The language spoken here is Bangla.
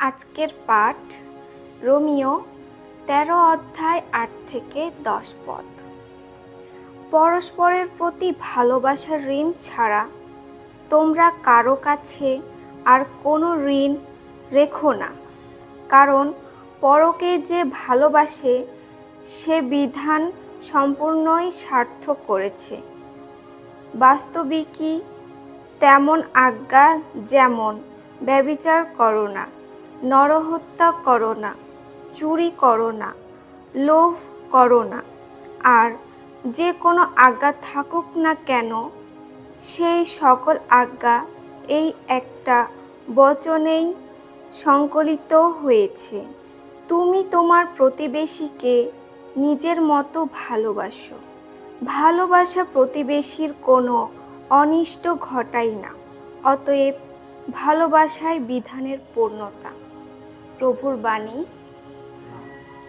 আজকের পাঠ রোমিও তেরো অধ্যায় আট থেকে দশ পদ। পরস্পরের প্রতি ভালোবাসার ঋণ ছাড়া তোমরা কারও কাছে আর কোনো ঋণ রেখো না। কারণ পরকে যে ভালোবাসে, সে বিধান সম্পূর্ণই সার্থক করেছে। বাস্তবিকই তেমন আজ্ঞা যেমন ব্যবিচার করো না। নরহত্যা করো না, চুরি করো না, লোভ করো না। আর যে কোনো আজ্ঞা থাকুক না কেন, সেই সকল আজ্ঞা এই একটা বচনেই সংকলিত হয়েছে। তুমি তোমার প্রতিবেশীকে নিজের মতো ভালোবাসো। ভালোবাসা প্রতিবেশীর কোনো অনিষ্ট ঘটাই না, অতএব ভালোবাসায় বিধানের পূর্ণতা। প্রভুর বাণী